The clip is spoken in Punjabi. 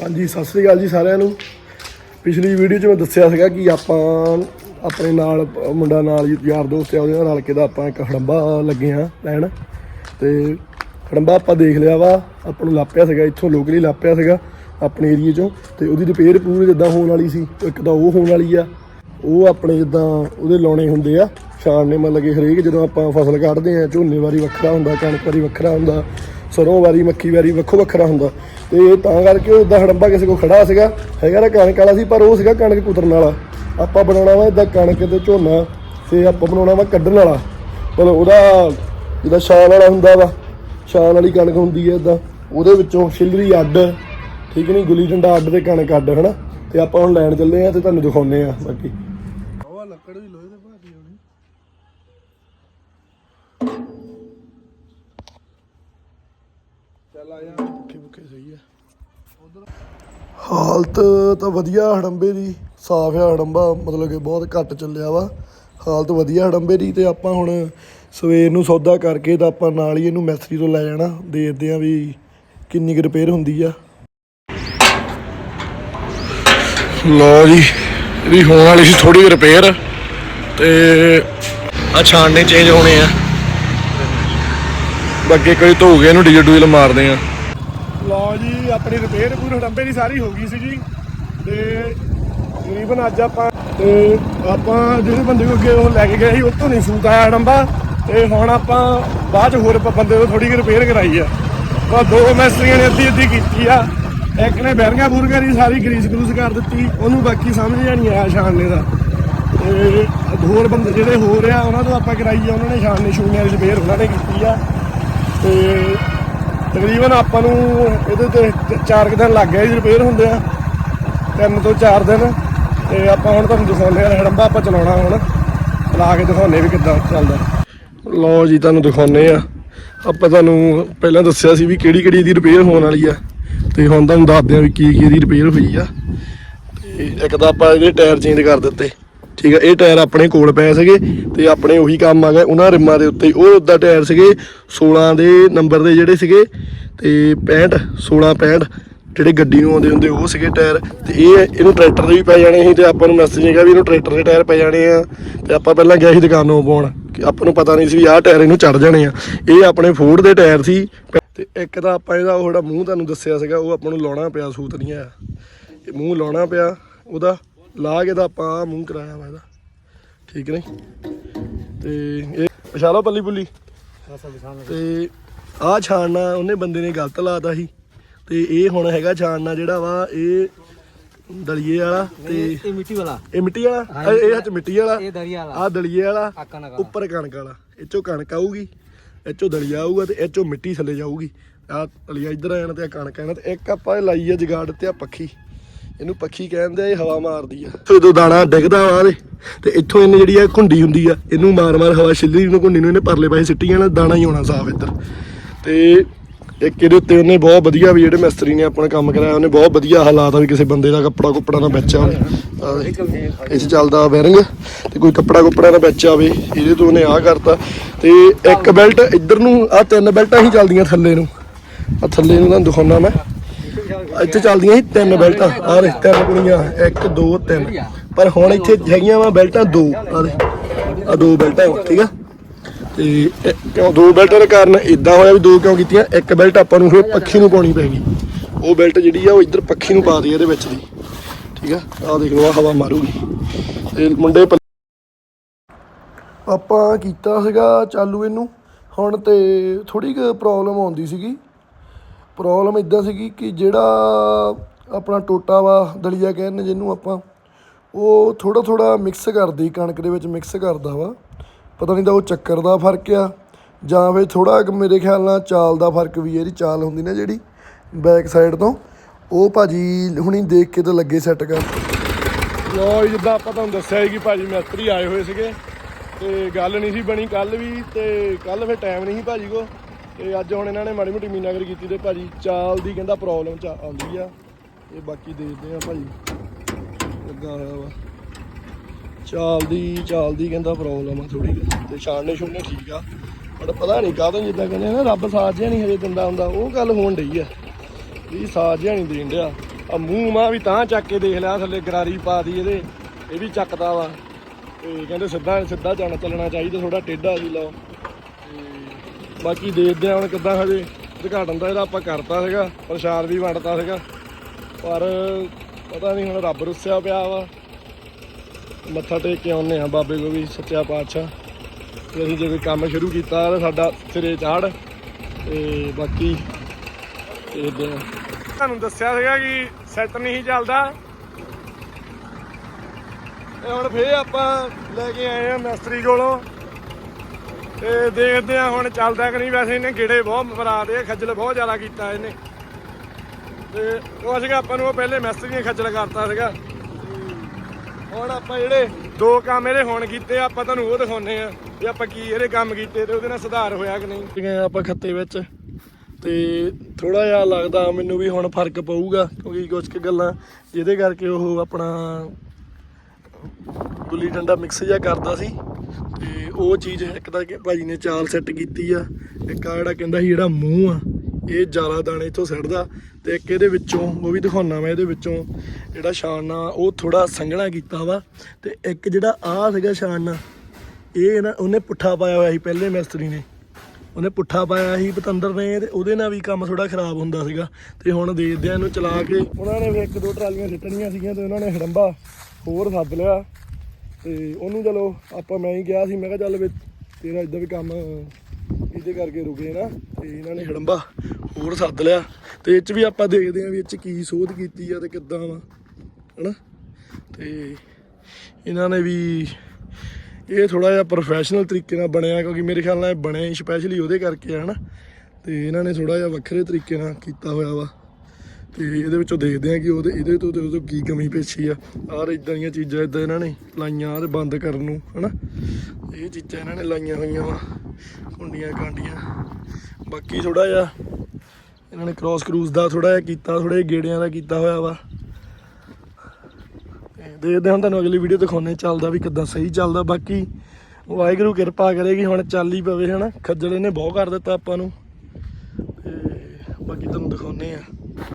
ਹਾਂਜੀ, ਸਤਿ ਸ੍ਰੀ ਅਕਾਲ ਜੀ ਸਾਰਿਆਂ ਨੂੰ। ਪਿਛਲੀ ਵੀਡੀਓ 'ਚ ਮੈਂ ਦੱਸਿਆ ਸੀਗਾ ਕਿ ਆਪਾਂ ਆਪਣੇ ਨਾਲ, ਮੁੰਡਾ ਨਾਲ, ਯਾਰ ਦੋਸਤ ਆ, ਉਹਦੇ ਨਾਲ ਰਲ ਕੇ ਦਾ ਆਪਾਂ ਇੱਕ ਹੜੰਬਾ ਲੱਗੇ ਆ ਲੈਣ। ਤੇ ਹੜੰਬਾ ਆਪਾਂ ਦੇਖ ਲਿਆ ਵਾ, ਆਪਾਂ ਨੂੰ ਲਾਪਿਆ ਸੀਗਾ, ਇੱਥੋਂ ਲੋਕਲੀ ਲਾਪਿਆ ਸੀਗਾ, ਆਪਣੇ ਏਰੀਏ 'ਚੋਂ। ਤੇ ਉਹਦੀ ਰਿਪੇਅਰ ਪੂਰੀ ਜਿੱਦਾਂ ਹੋਣ ਵਾਲੀ ਸੀ ਇੱਕ ਤਾਂ ਉਹ ਹੋਣ ਵਾਲੀ ਆ। ਉਹ ਆਪਣੇ ਜਿੱਦਾਂ ਉਹਦੇ ਲਾਉਣੇ ਹੁੰਦੇ ਆ ਛਾਣ ਨੇ ਮਤਲਬ ਕਿ ਹਰੇਕ ਜਦੋਂ ਆਪਾਂ ਫਸਲ ਕੱਢਦੇ ਆ, ਝੋਨੇ ਵਾਰੀ ਵੱਖਰਾ ਹੁੰਦਾ, ਕਣਕ ਵਾਰੀ ਵੱਖਰਾ ਹੁੰਦਾ ਸਰੋਂ ਵਾਰੀ, ਮੱਕੀ ਵਾਰੀ ਵੱਖੋ ਵੱਖਰਾ ਹੁੰਦਾ। ਤੇ ਇਹ ਤਾਂ ਕਰਕੇ ਉਹ ਇਦਾਂ ਹੜੰਬਾ ਕਿਸੇ ਕੋ ਖੜਾ ਸੀਗਾ। ਹੈਗਾ ਤਾਂ ਕਣਕ ਵਾਲਾ ਸੀ, ਪਰ ਉਹ ਸੀਗਾ ਕਣਕ ਕੁਤਰਨ ਵਾਲਾ। ਆਪਾਂ ਬਣਾਉਣਾ ਵਾ ਇਦਾਂ ਕਣਕ ਤੇ ਝੋਨਾ ਤੇ ਆਪਾਂ ਬਣਾਉਣਾ ਵਾ ਕੱਢਣ ਵਾਲਾ। ਮਤਲਬ ਉਹਦਾ ਜਿਹਦਾ ਛਾਣ ਵਾਲਾ ਹੁੰਦਾ ਵਾ ਛਾਣ ਵਾਲੀ ਕਣਕ ਹੁੰਦੀ ਹੈ ਇਦਾਂ ਉਹਦੇ ਵਿੱਚੋਂ ਛਿਲਰੀ, ਅੱਡ, ਠੀਕ ਨਹੀਂ ਗੁੱਲੀ ਡੰਡਾ, ਅੱਡ ਤੇ ਕਣਕ ਅੱਡ, ਹਨਾ? ਤੇ ਆਪਾਂ ਹੁਣ ਲੈਣ ਚੱਲੇ ਆ ਤੇ ਤੁਹਾਨੂੰ ਦਿਖਾਉਨੇ ਆ ਬਾਕੀ। ਭੁੱਖੇ ਭੁੱਖੇ ਸਹੀ ਆ ਹਾਲਤ ਤਾਂ ਵਧੀਆ ਹੜੰਬੇ ਦੀ, ਸਾਫ਼ ਆ ਹੜੰਬਾ, ਮਤਲਬ ਕਿ ਬਹੁਤ ਘੱਟ ਚੱਲਿਆ ਵਾ। ਹਾਲਤ ਵਧੀਆ ਹੜੰਬੇ ਦੀ ਤੇ ਆਪਾਂ ਹੁਣ ਸਵੇਰ ਨੂੰ ਸੌਦਾ ਕਰਕੇ ਤਾਂ ਆਪਾਂ ਨਾਲ ਹੀ ਇਹਨੂੰ ਮੈਸਰੀ ਤੋਂ ਲੈ ਜਾਣਾ। ਦੇਖਦੇ ਆ ਵੀ ਕਿੰਨੀ ਕੁ ਰਿਪੇਅਰ ਹੁੰਦੀ ਆ। ਲੋ ਜੀ ਇਹਦੀ ਹੋਣ ਵਾਲੀ ਸੀ ਥੋੜੀ ਰਿਪੇਅਰ ਤੇ ਆ ਛਾਣਨੇ ਚੇਂਜ ਹੋਣੇ ਆ। ਅੱਗੇ ਕੋਈ ਧੋ ਗਏ ਇਹਨੂੰ ਡੀਜ਼ਲ ਡੂਜ਼ਲ ਮਾਰਦੇ ਆ। ਲਓ ਜੀ, ਆਪਣੀ ਰਿਪੇਅਰ ਪੂਰੀ ਹੜੰਬੇ ਦੀ ਸਾਰੀ ਹੋ ਗਈ ਸੀ ਜੀ ਤੇ ਤਕਰੀਬਨ ਅੱਜ ਆਪਾਂ ਤੇ ਆਪਾਂ ਜਿਹੜੇ ਬੰਦੇ ਕੋ ਅੱਗੇ ਉਹ ਲੈ ਕੇ ਗਏ ਸੀ, ਉਹ ਤੋਂ ਨਹੀਂ ਸੂਤ ਆਇਆ ਹੜੰਬਾ। ਤੇ ਹੁਣ ਆਪਾਂ ਬਾਅਦ ਚ ਹੋਰ ਪ- ਬੰਦੇ ਤੋਂ ਥੋੜੀ ਜਿਹੀ ਰਿਪੇਅਰ ਕਰਾਈ ਆ। ਤਾਂ ਦੋ ਮੈਸਤਰੀਆਂ ਨੇ ਅੱਧੀ ਅੱਧੀ ਕੀਤੀ ਆ। ਇੱਕ ਨੇ ਬੈਰੀਆਂ ਬੂਰਗਾਂ ਦੀ ਸਾਰੀ ਗਰੀਸ ਗਰੂਸ ਕਰ ਦਿੱਤੀ। ਉਹਨੂੰ ਬਾਕੀ ਸਮਝ ਜਾ ਨਹੀਂ ਆਇਆ ਛਾਣਨੇ ਦਾ। ਤੇ ਹੋਰ ਬੰਦੇ ਜਿਹੜੇ ਹੋ ਰਿਹਾ ਉਹਨਾਂ ਤੋਂ ਆਪਾਂ ਕਰਾਈ ਆ, ਉਹਨਾਂ ਨੇ ਛਾਣਨੇ ਛੂਣਿਆਂ ਦੀ ਰਿਪੇਅਰ ਉਹਨਾਂ ਨੇ ਕੀਤੀ ਆ। ਤੇ ਤਕਰੀਬਨ ਆਪਾਂ ਨੂੰ ਇਹਦੇ ਤੇ ਚ- ਚਾਰ ਕੁ ਦਿਨ ਲੱਗ ਗਏ ਜੀ ਰਿਪੇਅਰ ਹੁੰਦੇ ਆ। ਤਿੰਨ ਤੋਂ ਚਾਰ ਦਿਨ। ਤੇ ਆਪਾਂ ਹੁਣ ਤੁਹਾਨੂੰ ਦਿਖਾਉਂਦੇ ਆ ਹੜੰਬਾ ਆਪਾਂ ਚਲਾਉਣਾ ਹੁਣ। ਲਾ ਕੇ ਦਿਖਾਉਂਦੇ ਵੀ ਕਿੱਦਾਂ ਚੱਲਦਾ। ਲਓ ਜੀ, ਤੁਹਾਨੂੰ ਦਿਖਾਉਂਦੇ ਆ। ਆਪਾਂ ਤੁਹਾਨੂੰ ਪਹਿਲਾਂ ਦੱਸਿਆ ਸੀ ਵੀ ਕਿਹੜੀ ਕਿਹੜੀ ਇਹਦੀ ਰਿਪੇਅਰ ਹੋਣ ਵਾਲੀ ਆ। ਤੇ ਹੁਣ ਤੁਹਾਨੂੰ ਦੱਸਦੇ ਆ ਵੀ ਕੀ ਕੀ ਇਹਦੀ ਰਿਪੇਅਰ ਹੋਈ ਆ। ਤੇ ਇੱਕ ਤਾਂ ਆਪਾਂ ਇਹਦੇ ਟਾਇਰ ਚੇਂਜ ਕਰ ਦਿੱਤੇ। ਠੀਕ ਆ, ਇਹ ਟਾਇਰ ਆਪਣੇ ਕੋਲ ਪਏ ਸੀਗੇ ਤੇ ਆਪਣੇ ਉਹੀ ਕੰਮ ਆ ਗਏ। ਉਹਨਾਂ ਰਿਮਾਂ ਦੇ ਉੱਤੇ ਉਹ ਉਦਾਂ ਟਾਇਰ ਸੀਗੇ 16 ਦੇ ਨੰਬਰ ਦੇ ਜਿਹੜੇ ਸੀਗੇ ਤੇ 65 16 65 ਜਿਹੜੇ ਗੱਡੀ ਨੂੰ ਆਉਂਦੇ ਹੁੰਦੇ ਉਹ ਸੀਗੇ ਟਾਇਰ। ਤੇ ਇਹ ਇਹਨੂੰ ਟਰੈਕਟਰ ਦੇ ਵੀ ਪੈ ਜਾਣੇ ਸੀ ਤੇ ਆਪਾਂ ਨੂੰ ਮੈਸੇਜ ਹੈਗਾ ਵੀ ਇਹਨੂੰ ਟਰੈਕਟਰ ਦੇ ਟਾਇਰ ਪੈ ਜਾਣੇ ਆ। ਤੇ ਆਪਾਂ ਪਹਿਲਾਂ ਗਿਆ ਸੀ ਦੁਕਾਨ ਦੁਕਾਨੋਂ ਪਾਉਣ ਕਿ ਆਪਾਂ ਨੂੰ ਪਤਾ ਨਹੀਂ ਸੀ ਵੀ ਆਹ ਟਾਇਰ ਇਹਨੂੰ ਚੜ ਜਾਣੇ ਆ। ਇਹ ਆਪਣੇ ਫੋਰਡ ਦੇ ਟਾਇਰ ਸੀ। ਤੇ ਇੱਕ ਤਾਂ ਆਪਾਂ ਇਹਦਾ ਉਹ ਜਿਹੜਾ ਮੂੰਹ ਤੁਹਾਨੂੰ ਦੱਸਿਆ ਸੀਗਾ, ਉਹ ਆਪਾਂ ਨੂੰ ਲਾਉਣਾ ਪਿਆ, ਸੂਤ ਨਹੀਂ ਆਇਆ। ਇਹ ਮੂੰਹ ਲਾਉਣਾ ਪਿਆ, ਉਹਦਾ ਲਾ ਕੇ ਤਾਂ ਆਪਾਂ ਮੂੰਹ ਕਰਾਇਆ ਵਾ ਇਹਦਾ। ਠੀਕ ਨਹੀਂ? ਤੇ ਇਹ ਪਛਾਲਾ ਪੱਲੀ ਪੁੱਲੀ। ਤੇ ਆਹ ਛਾਣਨਾ ਉਹਨੇ ਬੰਦੇ ਨੇ ਗਲਤ ਲਾਤਾ ਸੀ। ਤੇ ਇਹ ਹੁਣ ਹੈਗਾ ਛਾਣਨਾ ਜਿਹੜਾ ਵਾ ਇਹ ਦਲੀਏ ਵਾਲਾ ਤੇ ਇਹ ਮਿੱਟੀ ਵਾਲਾ। ਇਹ ਮਿੱਟੀ ਵਾਲਾ? ਇਹ- ਹੱਥ ਮਿੱਟੀ ਵਾਲਾ? ਇਹ ਦਰਿਆ ਵਾਲਾ। ਆਹ ਦਲੀਏ ਵਾਲਾ? ਆ ਉੱਪਰ ਕਣਕ ਵਾਲਾ। ਇਹ ਚੋਂ ਕਣਕ ਆਊਗੀ ਇਹ ਚੋਂ ਦਲੀਆ ਆਊਗਾ ਤੇ ਇਹ ਚੋਂ ਮਿੱਟੀ ਥੱਲੇ ਜਾਊਗੀ। ਆਹ ਦਲੀਆ ਇੱਧਰ ਆ ਜਾਣਾ ਤੇ ਆ ਕਣਕ ਆਣਾ ਤੇ ਇੱਕ ਆਪਾਂ ਇਹ ਲਾਈ ਆ ਜਗਾੜ ਤੇ ਆ ਪੱਖੀ। ਇਹਨੂੰ ਪੱਖੀ ਕਹਿੰਦੇ ਆ ਇਹ ਹਵਾ ਮਾਰਦੀ ਆ। ਤੇ ਜਦੋਂ ਦਾਣਾ ਡਿੱਗਦਾ ਵਾ ਇਹਦੇ ਤੇ ਇੱਥੋਂ ਇਹਨੇ ਜਿਹੜੀ ਆ ਘੁੰਡੀ ਹੁੰਦੀ ਆ ਇਹਨੂੰ ਮਾਰ ਮਾਰ ਹਵਾ ਛਿੱਲੀ ਨੂੰ ਘੁੰਡੀ ਨੂੰ ਇਹਨੇ ਪਰਲੇ ਪਾਸੇ ਸਿੱਟੀ ਜਾਣਾ ਦਾਣਾ ਹੀ ਹੋਣਾ ਸਾਫ਼ ਇੱਧਰ। ਤੇ ਇੱਕ ਇਹਦੇ ਉੱਤੇ ਉਹਨੇ ਬਹੁਤ ਵਧੀਆ ਵੀ ਜਿਹੜੇ ਮਿਸਤਰੀ ਨੇ ਆਪਣਾ ਕੰਮ ਕਰਾਇਆ ਉਹਨੇ ਬਹੁਤ ਵਧੀਆ ਹਾਲਾਤ ਆ ਵੀ ਕਿਸੇ ਬੰਦੇ ਦਾ ਕੱਪੜਾ ਕੁੱਪੜਾ ਨਾ ਵਿੱਚ ਆਵੇ। ਇਸ ਚੱਲਦਾ ਬੈਰਿੰਗ ਤੇ ਕੋਈ ਕੱਪੜਾ ਕੁੱਪੜਾ ਨਾ ਵਿੱਚ ਆਵੇ ਇਹਦੇ ਤੋਂ ਉਹਨੇ ਆਹ ਕਰਤਾ। ਤੇ ਇੱਕ ਬੈਲਟ ਇੱਧਰ ਨੂੰ ਆ ਤਿੰਨ ਬੈਲਟਾਂ ਹੀ ਚੱਲਦੀਆਂ ਥੱਲੇ ਨੂੰ। ਆ ਥੱਲੇ ਨੂੰ ਤੁਹਾਨੂੰ ਦਿਖਾਉਣਾ ਮੈਂ। ਇੱਥੇ ਚੱਲਦੀਆਂ ਸੀ ਤਿੰਨ ਬੈਲਟਾਂ ਆ ਦੇ ਤਿੰਨ ਕੁੜੀਆਂ ਇੱਕ ਦੋ ਤਿੰਨ। ਪਰ ਹੁਣ ਇੱਥੇ ਹੈਗੀਆਂ ਵਾ ਬੈਲਟਾਂ ਦੋ ਆ ਦੇ ਆ ਦੋ ਬੈਲਟਾਂ ਵਾ, ਠੀਕ ਆ? ਤੇ ਇਹ ਕਿਉਂ ਦੋ ਬੈਲਟਾਂ ਦੇ ਕਾਰਨ ਇਦਾਂ ਹੋਇਆ ਵੀ ਦੋ ਕਿਉਂ ਕੀਤੀਆਂ? ਇੱਕ ਬੈਲਟ ਆਪਾਂ ਨੂੰ ਫਿਰ ਪੱਖੀ ਨੂੰ ਪਾਉਣੀ ਪੈ ਉਹ ਬੈਲਟ ਜਿਹੜੀ ਆ ਉਹ ਇੱਧਰ ਪੱਖੀ ਨੂੰ ਪਾ ਦੀ ਇਹਦੇ ਵਿੱਚ ਦੀ ਠੀਕ ਆ? ਆਹ ਦੇਖ ਲਓ ਆਹ ਹਵਾ ਮਾਰੂਗੀ। ਤੇ ਮੁੰਡੇ ਆਪਾਂ ਕੀਤਾ ਸੀਗਾ ਚਾਲੂ ਇਹਨੂੰ। ਹੁਣ ਤੇ ਥੋੜੀ ਕੁ ਪ੍ਰੋਬਲਮ ਆਉਂਦੀ ਸੀਗੀ। ਪ੍ਰੋਬਲਮ ਇਦਾਂ ਸੀਗੀ ਕਿ ਜਿਹੜਾ ਆਪਣਾ ਟੋਟਾ ਵਾ, ਦਲੀਆ ਕਹਿੰਦੇ ਜਿਹਨੂੰ ਆਪਾਂ, ਉਹ ਥੋੜਾ ਥੋੜਾ ਮਿਕਸ ਕਰਦੀ, ਕਣਕ ਦੇ ਵਿੱਚ ਮਿਕਸ ਕਰਦਾ ਵਾ। ਪਤਾ ਨਹੀਂ ਤਾਂ ਉਹ ਚੱਕਰ ਦਾ ਫ਼ਰਕ ਆ, ਜਾਂ ਫਿਰ ਥੋੜਾ ਮੇਰੇ ਖਿਆਲ ਨਾਲ ਚਾਲ ਦਾ ਫ਼ਰਕ ਵੀ ਹੈ ਇਹਦੀ ਚਾਲ ਹੁੰਦੀ ਨਾ ਜਿਹੜੀ ਬੈਕ ਸਾਈਡ ਤੋਂ। ਉਹ ਭਾਜੀ ਹੁਣੀ ਦੇਖ ਕੇ ਤਾਂ ਲੱਗੇ ਸੈੱਟ ਕਰ ਲੋ ਜਿੱਦਾਂ ਆਪਾਂ ਤੁਹਾਨੂੰ ਦੱਸਿਆ ਸੀ ਕਿ ਭਾਜੀ ਮਿਸਤਰੀ ਆਏ ਹੋਏ ਸੀਗੇ, ਤੇ ਗੱਲ ਨਹੀਂ ਸੀ ਬਣੀ ਕੱਲ ਵੀ, ਤੇ ਕੱਲ ਫਿਰ ਟਾਈਮ ਨਹੀਂ ਸੀ ਭਾਜੀ ਕੋ ਤੇ ਅੱਜ ਹੁਣ ਇਹਨਾਂ ਨੇ ਮਾੜੀ ਮੋਟੀ ਮੀਨਾਗਰ ਕੀਤੀ ਤੇ ਭਾਜੀ ਚਾਲ ਦੀ ਕਹਿੰਦਾ ਪ੍ਰੋਬਲਮ ਚ ਆਉਂਦੀ ਆ। ਇਹ ਬਾਕੀ ਦੇਖਦੇ ਆ ਭਾਜੀ ਲੱਗਾ ਹੋਇਆ ਵਾ। ਚਾਲ ਦੀ ਚਾਲ ਦੀ ਕਹਿੰਦਾ ਪ੍ਰੋਬਲਮ ਆ ਥੋੜੀ ਤੇ ਛਾਣਨੇ ਛੁਣਨੇ ਠੀਕ ਆ। ਬਟ ਪਤਾ ਨਹੀਂ ਕਾਹਦੋਂ ਜਿੱਦਾਂ ਕਹਿੰਦੇ ਨਾ, ਰੱਬ ਸਾਥ ਜਿਹਾ ਨਹੀਂ ਹਜੇ ਦਿੰਦਾ ਹੁੰਦਾ, ਉਹ ਗੱਲ ਹੋਣ ਡਈ ਆ ਵੀ ਸਾਥ ਜਿਹਾ ਨਹੀਂ ਦੇਣ ਡਿਆ। ਆ ਮੂੰਹ ਮਾ ਵੀ ਤਾਂ ਚੱਕ ਕੇ ਦੇਖ ਲਿਆ ਥੱਲੇ ਗਰਾਰੀ ਪਾ ਦੀ ਇਹਦੇ, ਇਹ ਵੀ ਚੱਕਦਾ ਵਾ। ਤੇ ਕਹਿੰਦੇ ਸਿੱਧਾ ਸਿੱਧਾ ਜਾਣਾ ਚੱਲਣਾ ਚਾਹੀਦਾ ਥੋੜਾ ਟੇਢਾ ਸੀ ਲਾਓ। ਤੇ ਬਾਕੀ ਦੇਖਦੇ ਹਾਂ ਹੁਣ ਕਿੱਦਾਂ ਹਜੇ ਉਦਘਾਟਨ ਦਾ ਇਹਦਾ ਆਪਾਂ ਕਰਤਾ ਸੀਗਾ, ਪ੍ਰਸ਼ਾਦ ਵੀ ਵੰਡਤਾ ਸੀਗਾ। ਪਰ ਪਤਾ ਨਹੀਂ ਹੁਣ ਰੱਬ ਰੁੱਸਿਆ ਪਿਆ ਵਾ। ਮੱਥਾ ਟੇਕ ਕੇ ਆਉਨੇ ਆ ਬਾਬੇ ਕੋ ਵੀ ਸੱਚਾ ਪਾਤਸ਼ਾਹ। ਤੇ ਅਸੀਂ ਜੇ ਕੋਈ ਕੰਮ ਸ਼ੁਰੂ ਕੀਤਾ ਤਾਂ ਸਾਡਾ ਸਿਰੇ ਚਾੜ। ਤੇ ਬਾਕੀ ਦੇਖਦੇ ਆ ਤੁਹਾਨੂੰ ਦੱਸਿਆ ਸੀਗਾ ਕਿ ਸੈੱਟ ਨਹੀਂ ਚੱਲਦਾ। ਤੇ ਹੁਣ ਫੇਰ ਆਪਾਂ ਲੈ ਕੇ ਆਏ ਆ ਮਿਸਤਰੀ ਕੋਲੋਂ। ਤੇ ਦੇਖਦੇ ਆ ਹੁਣ ਚੱਲਦਾ ਕਿ ਨਹੀਂ। ਵੈਸੇ ਇਹਨੇ ਗੇੜੇ ਬਹੁਤ ਮਰਾਦੇ ਦੇ ਖੱਜਲ ਬਹੁਤ ਜ਼ਿਆਦਾ ਕੀਤਾ ਇਹਨੇ। ਤੇ ਉਹ ਸੀਗਾ, ਆਪਾਂ ਨੂੰ ਉਹ ਪਹਿਲੇ ਮਿਸਤਰੀ ਖੱਜਲ ਕਰਤਾ ਸੀਗਾ। ਹੁਣ ਆਪਾਂ ਜਿਹੜੇ ਦੋ ਕੰਮ ਇਹਦੇ ਹੁਣ ਕੀਤੇ ਆਪਾਂ ਤੁਹਾਨੂੰ ਉਹ ਦਿਖਾਉਨੇ ਆ ਵੀ ਆਪਾਂ ਕੀ ਇਹਦੇ ਕੰਮ ਕੀਤੇ ਤੇ ਉਹਦੇ ਨਾਲ ਸੁਧਾਰ ਹੋਇਆ ਕਿ ਨਹੀਂ। ਆਪਾਂ ਖੱਤੇ ਵਿੱਚ। ਤੇ ਥੋੜਾ ਜਿਹਾ ਲੱਗਦਾ ਮੈਨੂੰ ਵੀ ਹੁਣ ਫ਼ਰਕ ਪਊਗਾ, ਕਿਉਂਕਿ ਕੁਝ ਕੁ ਗੱਲਾਂ ਜਿਹਦੇ ਕਰਕੇ ਉਹ ਆਪਣਾ ਗੁੱਲੀ ਡੰਡਾ ਮਿਕਸ ਜਿਹਾ ਕਰਦਾ ਸੀ। ਤੇ ਉਹ ਚੀਜ਼ ਇੱਕ ਤਾਂ ਕਿ ਭਾਜੀ ਨੇ ਚਾਲ ਸੈੱਟ ਕੀਤੀ ਆ, ਇੱਕ ਆ ਜਿਹੜਾ ਕਹਿੰਦਾ ਸੀ ਜਿਹੜਾ ਮੂੰਹ ਆ, ਇਹ ਜ਼ਿਆਦਾ ਦਾਣੇ ਇੱਥੋਂ ਸੜਦਾ ਤੇ ਇੱਕ ਇਹਦੇ ਵਿੱਚੋਂ, ਉਹ ਵੀ ਦਿਖਾਉਣਾ ਮੈਂ ਇਹਦੇ ਵਿੱਚੋਂ, ਜਿਹੜਾ ਛਾਣਨਾ ਉਹ ਥੋੜਾ ਸੰਘਣਾ ਕੀਤਾ ਵਾ ਤੇ ਇੱਕ ਜਿਹੜਾ ਆ ਸੀਗਾ ਛਾਣਨਾ ਇਹ ਨਾ ਉਹਨੇ ਪੁੱਠਾ ਪਾਇਆ ਹੋਇਆ ਸੀ ਪਹਿਲੇ ਮਿਸਤਰੀ ਨੇ। ਉਹਨੇ ਪੁੱਠਾ ਪਾਇਆ ਸੀ ਪਤੰਦਰ ਨੇ ਤੇ ਉਹਦੇ ਨਾਲ ਵੀ ਕੰਮ ਥੋੜਾ ਖਰਾਬ ਹੁੰਦਾ ਸੀਗਾ ਤੇ ਹੁਣ ਦੇਖਦੇ ਆ ਇਹਨੂੰ ਚਲਾ ਕੇ। ਉਹਨਾਂ ਨੇ ਵੀ ਇੱਕ ਦੋ ਟਰਾਲੀਆਂ ਸਿੱਟਣੀਆਂ ਸੀਗੀਆਂ ਤੇ ਉਹਨਾਂ ਨੇ ਹੜੰਬਾ ਹੋਰ ਸੱਦ ਲਿਆ। ਤੇ ਉਹਨੂੰ ਚਲੋ ਆਪਾਂ ਮੈਂ ਹੀ ਕਿਹਾ ਸੀ, ਮੈਂ ਕਿਹਾ ਚੱਲ ਵੀ ਤੇਰਾ ਇਦਾਂ ਵੀ ਕੰਮ, ਇਹਦੇ ਕਰਕੇ ਰੁਕੇ ਨਾ, ਤੇ ਇਹਨਾਂ ਨੇ ਹੜੰਬਾ ਹੋਰ ਸੱਦ ਲਿਆ। ਤੇ ਇਹ ਚ ਵੀ ਆਪਾਂ ਦੇਖਦੇ ਆਂ ਵੀ ਇਹ ਚ ਕੀ ਸੋਧ ਕੀਤੀ ਆ ਤੇ ਕਿੱਦਾਂ ਵਾ, ਹਨਾ? ਤੇ ਇਹਨਾਂ ਨੇ ਵੀ ਇਹ ਥੋੜਾ ਜਿਹਾ ਪ੍ਰੋਫੈਸ਼ਨਲ ਤਰੀਕੇ ਨਾਲ ਬਣਿਆ, ਕਿਉਂਕਿ ਮੇਰੇ ਖਿਆਲ ਨਾਲ ਬਣਿਆ ਸਪੈਸ਼ਲੀ ਉਹਦੇ ਕਰਕੇ ਹੈ ਹਨਾ? ਤੇ ਇਹਨਾਂ ਨੇ ਥੋੜਾ ਜਿਹਾ ਵੱਖਰੇ ਤਰੀਕੇ ਨਾਲ ਕੀਤਾ ਹੋਇਆ ਵਾ। ਤੇ ਇਹਦੇ ਵਿੱਚੋਂ ਦੇਖਦੇ ਆ ਕਿ ਉਹਦੇ ਇਹਦੇ ਤੋਂ ਤੇ ਉਹਦੇ ਕੀ ਕਮੀ ਪੇਸ਼ੀ ਆ। ਆਹ ਇਦਾਂ ਦੀਆਂ ਚੀਜ਼ਾਂ ਇਦਾਂ ਇਹਨਾਂ ਨੇ ਲਾਈਆਂ ਆਹ ਬੰਦ ਕਰਨ ਨੂੰ, ਹਨਾ? ਇਹ ਚੀਜ਼ਾਂ ਇਹਨਾਂ ਨੇ ਲਾਈਆਂ ਹੋਈਆਂ ਵਾ ਕੁੰਡੀਆਂ ਕਾਂਡੀਆਂ। ਬਾਕੀ ਥੋੜਾ ਜਿਹਾ ਇਹਨਾਂ ਨੇ ਕ੍ਰਾਸ ਕਰੂਸ ਦਾ ਥੋੜਾ ਜਿਹਾ ਕੀਤਾ ਥੋੜੇ ਗੇੜਿਆਂ ਦਾ ਕੀਤਾ ਹੋਇਆ ਵਾ। ਤੇ ਦੇਖਦੇ ਹਾਂ ਤੁਹਾਨੂੰ ਅਗਲੀ ਵੀਡੀਓ ਦਿਖਾਉਣੇ ਚੱਲਦਾ ਵੀ ਕਿੱਦਾਂ ਸਹੀ ਚੱਲਦਾ। ਬਾਕੀ ਵਾਹਿਗੁਰੂ ਕਿਰਪਾ ਕਰੇਗੀ ਹੁਣ ਚੱਲ ਹੀ ਪਵੇ, ਹਨਾ? ਖੱਜਲ ਇਹਨੇ ਬਹੁਤ ਕਰ ਦਿੱਤਾ ਆਪਾਂ ਨੂੰ। ਤੇ ਬਾਕੀ ਤੁਹਾਨੂੰ ਦਿਖਾਉਣੇ ਆ